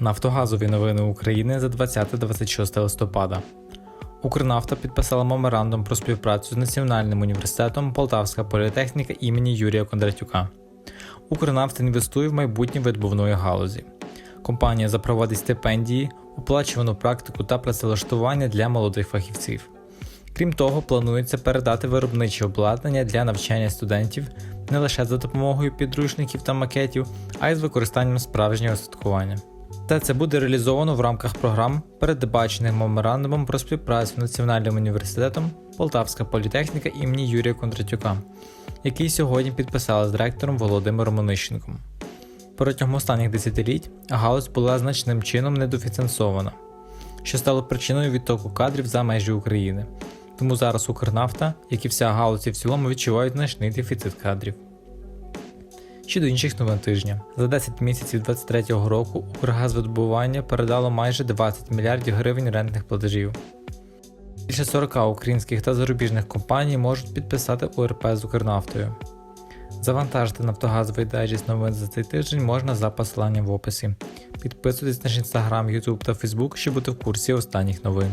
Нафтогазові новини України за 20-26 листопада. Укрнафта підписала меморандум про співпрацю з Національним університетом Полтавська політехніка імені Юрія Кондратюка. Укрнафта інвестує в майбутнє видобувної галузі. Компанія запровадить стипендії, оплачувану практику та працевлаштування для молодих фахівців. Крім того, планується передати виробниче обладнання для навчання студентів не лише за допомогою підручників та макетів, а й з використанням справжнього святкування. Та це буде реалізовано в рамках програм, передбачених меморандумом про співпрацю з Національним університетом Полтавська політехніка імені Юрія Кондратюка, який сьогодні підписали з директором Володимиром Онищенком. Протягом останніх десятиліть галузь була значним чином недофінансована, що стало причиною відтоку кадрів за межі України. Тому зараз Укрнафта, як і вся галузь і в цілому, відчувають значний дефіцит кадрів. Щодо інших новин тижня, за 10 місяців 2023 року Укргазвидобування передало майже 20 мільярдів гривень рентних платежів. Більше 40 українських та зарубіжних компаній можуть підписати УРП з Укрнафтою. Завантажити нафтогазовий дайджест новин за цей тиждень можна за посиланням в описі. Підписуйтесь на наш інстаграм, YouTube та Facebook, щоб бути в курсі останніх новин.